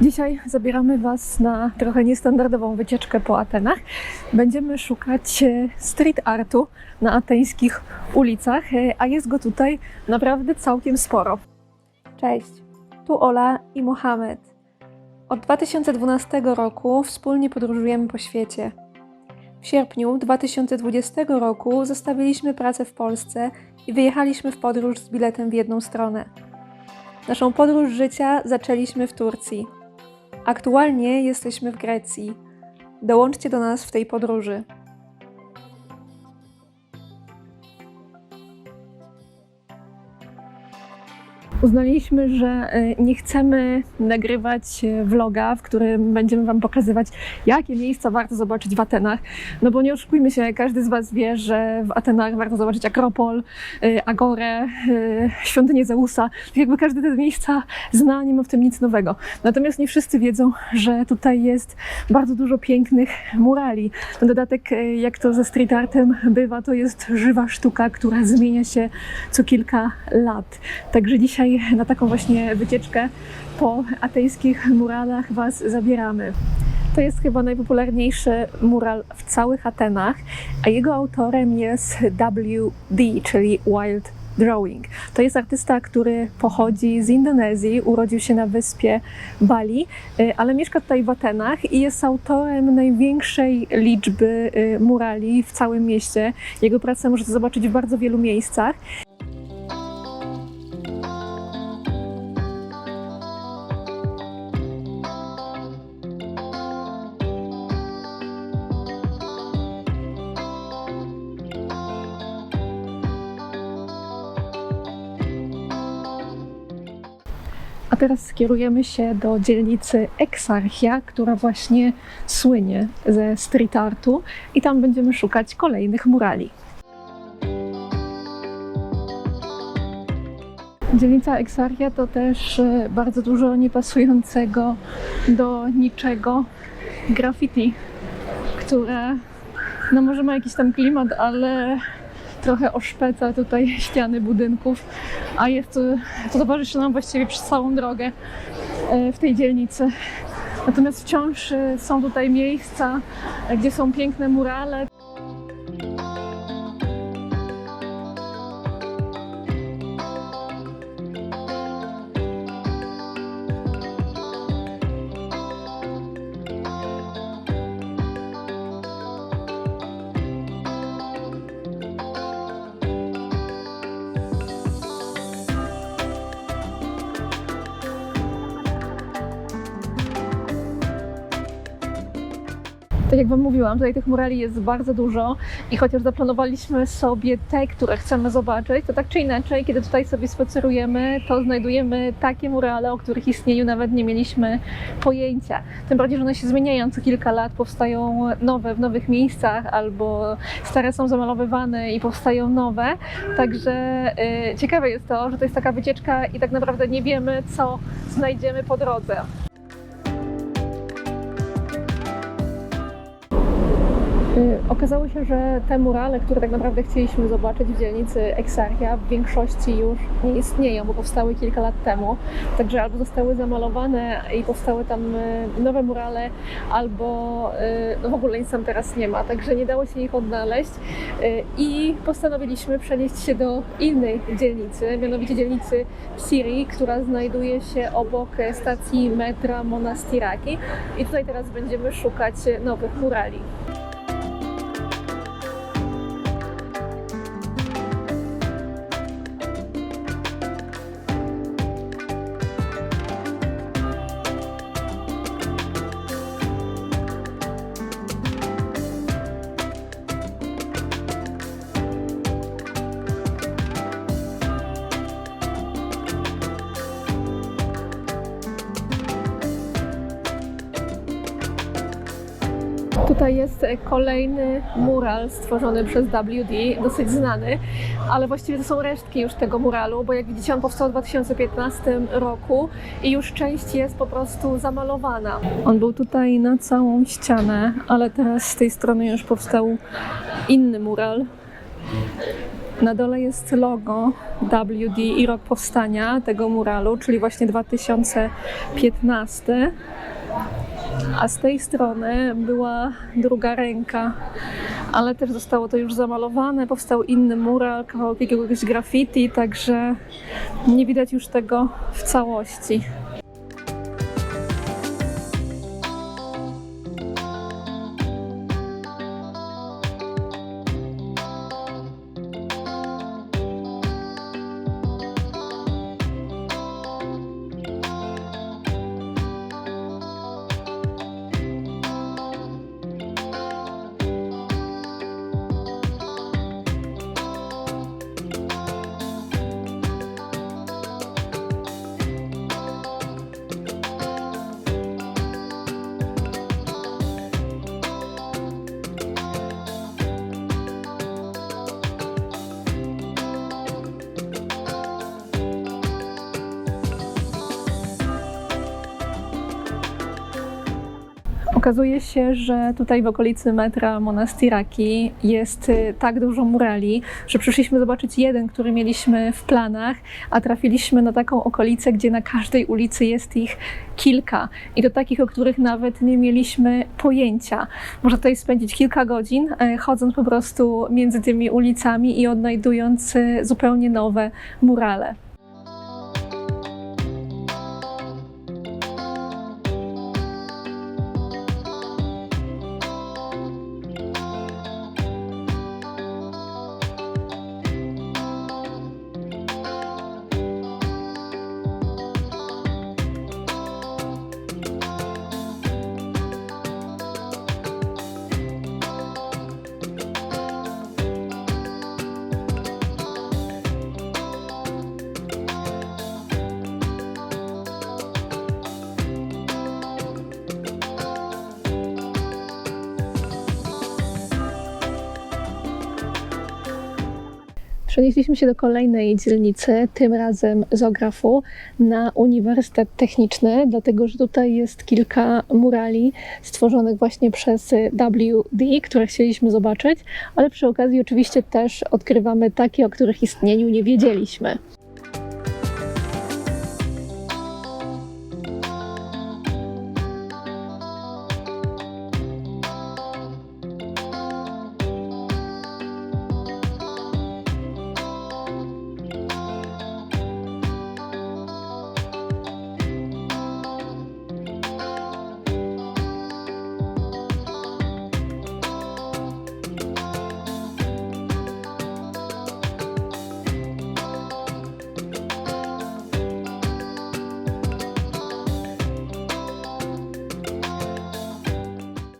Dzisiaj zabieramy Was na trochę niestandardową wycieczkę po Atenach. Będziemy szukać e, street artu na ateńskich ulicach, e, a jest go tutaj naprawdę całkiem sporo. Cześć, tu Ola i Mohamed. Od 2012 roku wspólnie podróżujemy po świecie. W sierpniu 2020 roku zostawiliśmy pracę w Polsce i wyjechaliśmy w podróż z biletem w jedną stronę. Naszą podróż życia zaczęliśmy w Turcji. Aktualnie jesteśmy w Grecji. Dołączcie do nas w tej podróży. Uznaliśmy, że e, nie chcemy nagrywać e, vloga, w którym będziemy Wam pokazywać, jakie miejsca warto zobaczyć w Atenach. No bo nie oszukujmy się, każdy z Was wie, że w Atenach warto zobaczyć Akropol, e, Agorę, świątynię Zeusa. Tak jakby każdy te miejsca zna, nie ma w tym nic nowego. Natomiast nie wszyscy wiedzą, że tutaj jest bardzo dużo pięknych murali. Na dodatek, jak to ze street artem bywa, to jest żywa sztuka, która zmienia się co kilka lat. Także dzisiaj na taką właśnie wycieczkę po ateńskich muralach Was zabieramy. To jest chyba najpopularniejszy mural w całych Atenach, a jego autorem jest WD, czyli Wild Drawing. To jest artysta, który pochodzi z Indonezji, urodził się na wyspie Bali, y, ale mieszka tutaj w Atenach i jest autorem największej liczby y, murali w całym mieście. Jego pracę możecie zobaczyć w bardzo wielu miejscach. A teraz skierujemy się do dzielnicy Exarchia, która właśnie słynie ze street artu i tam będziemy szukać kolejnych murali. Dzielnica Exarchia to też e, bardzo dużo niepasującego do niczego graffiti, które no może ma jakiś tam klimat, ale trochę oszpeca tutaj ściany budynków, a jest to, to towarzyszy nam właściwie przez całą drogę e, w tej dzielnicy. Natomiast wciąż e, są tutaj miejsca, e, gdzie są piękne murale. Tak jak Wam mówiłam, tutaj tych murali jest bardzo dużo i chociaż zaplanowaliśmy sobie te, które chcemy zobaczyć, to tak czy inaczej, kiedy tutaj sobie spacerujemy, to znajdujemy takie murale, o których istnieniu nawet nie mieliśmy pojęcia. Tym bardziej, że one się zmieniają co kilka lat, powstają nowe w nowych miejscach albo stare są zamalowywane i powstają nowe. Także y, ciekawe jest to, że to jest taka wycieczka i tak naprawdę nie wiemy, co znajdziemy po drodze. Okazało się, że te murale, które tak naprawdę chcieliśmy zobaczyć w dzielnicy Exarchia, w większości już nie istnieją, bo powstały kilka lat temu. Także albo zostały zamalowane i powstały tam y, nowe murale, albo y, no w ogóle nic tam teraz nie ma. Także nie dało się ich odnaleźć y, i postanowiliśmy przenieść się do innej dzielnicy, mianowicie dzielnicy Siri, która znajduje się obok stacji metra Monastiraki. I tutaj teraz będziemy szukać nowych murali. Tutaj jest kolejny mural stworzony przez WD, dosyć znany, ale właściwie to są resztki już tego muralu, bo jak widzicie on powstał w 2015 roku i już część jest po prostu zamalowana. On był tutaj na całą ścianę, ale teraz z tej strony już powstał inny mural. Na dole jest logo WD i rok powstania tego muralu, czyli właśnie 2015. A z tej strony była druga ręka, ale też zostało to już zamalowane. Powstał inny mural, kawałek jakiegoś graffiti, także nie widać już tego w całości. Okazuje się, że tutaj w okolicy metra Monastiraki jest y, tak dużo murali, że przyszliśmy zobaczyć jeden, który mieliśmy w planach, a trafiliśmy na taką okolicę, gdzie na każdej ulicy jest ich kilka. I to takich, o których nawet nie mieliśmy pojęcia. Można tutaj spędzić kilka godzin, e, chodząc po prostu między tymi ulicami i odnajdując y, zupełnie nowe murale. Przenieśliśmy się do kolejnej dzielnicy, tym razem Zografu, na Uniwersytet Techniczny, dlatego że tutaj jest kilka murali stworzonych właśnie przez WD, które chcieliśmy zobaczyć, ale przy okazji oczywiście też odkrywamy takie, o których istnieniu nie wiedzieliśmy.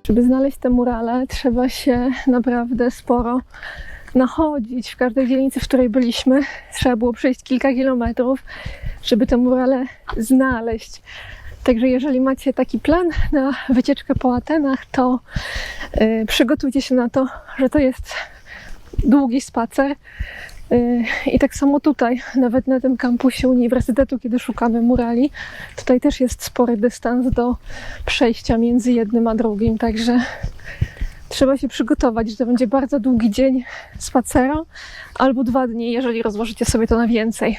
Żeby znaleźć te murale, trzeba się naprawdę sporo nachodzić. W każdej dzielnicy, w której byliśmy, trzeba było przejść kilka kilometrów, żeby te murale znaleźć. Także jeżeli macie taki plan na wycieczkę po Atenach, to y, przygotujcie się na to, że to jest długi spacer. Y, I tak samo tutaj, nawet na tym kampusie uniwersytetu, kiedy szukamy murali, tutaj też jest spory dystans do przejścia między jednym a drugim, także trzeba się przygotować, że to będzie bardzo długi dzień spaceru, albo dwa dni, jeżeli rozłożycie sobie to na więcej.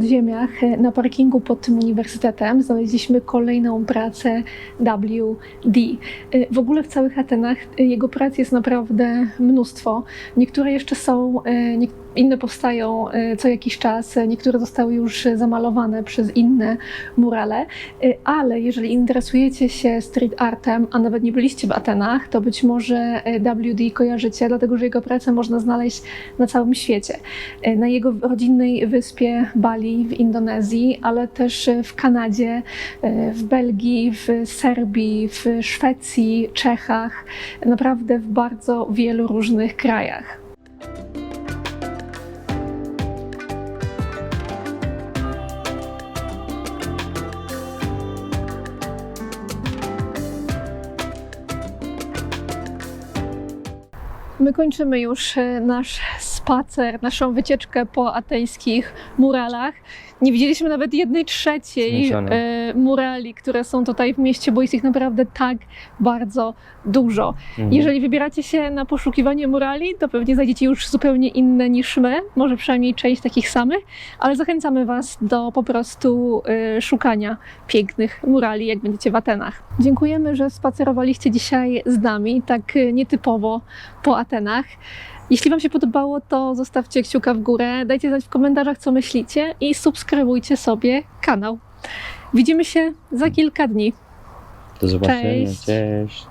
Podziemiach e, na parkingu pod tym uniwersytetem znaleźliśmy kolejną pracę WD. E, W ogóle w całych Atenach e, jego prac jest naprawdę mnóstwo. Niektóre jeszcze są, e, niek- inne powstają e, co jakiś czas, e, niektóre zostały już zamalowane przez inne murale, E, ale jeżeli interesujecie się street artem, a nawet nie byliście w Atenach, to być może e, WD kojarzycie, dlatego że jego pracę można znaleźć na całym świecie. E, Na jego rodzinnej wyspie Bali w Indonezji, ale też e, w Kanadzie, e, w Belgii, w Serbii, w Szwecji, Czechach, naprawdę w bardzo wielu różnych krajach. My kończymy już e, nasz spacer, naszą wycieczkę po ateńskich muralach. Nie widzieliśmy nawet jednej trzeciej Zniesione. e, murali, które są tutaj w mieście, bo jest ich naprawdę tak bardzo dużo. Mhm. Jeżeli wybieracie się na poszukiwanie murali, to pewnie znajdziecie już zupełnie inne niż my, może przynajmniej część takich samych, ale zachęcamy Was do po prostu y, szukania pięknych murali, jak będziecie w Atenach. Dziękujemy, że spacerowaliście dzisiaj z nami, tak y, nietypowo po Atenach. Jeśli Wam się podobało, to zostawcie kciuka w górę, dajcie znać w komentarzach, co myślicie i subskrybujcie sobie kanał. Widzimy się za kilka dni. Do zobaczenia. Cześć. Cześć.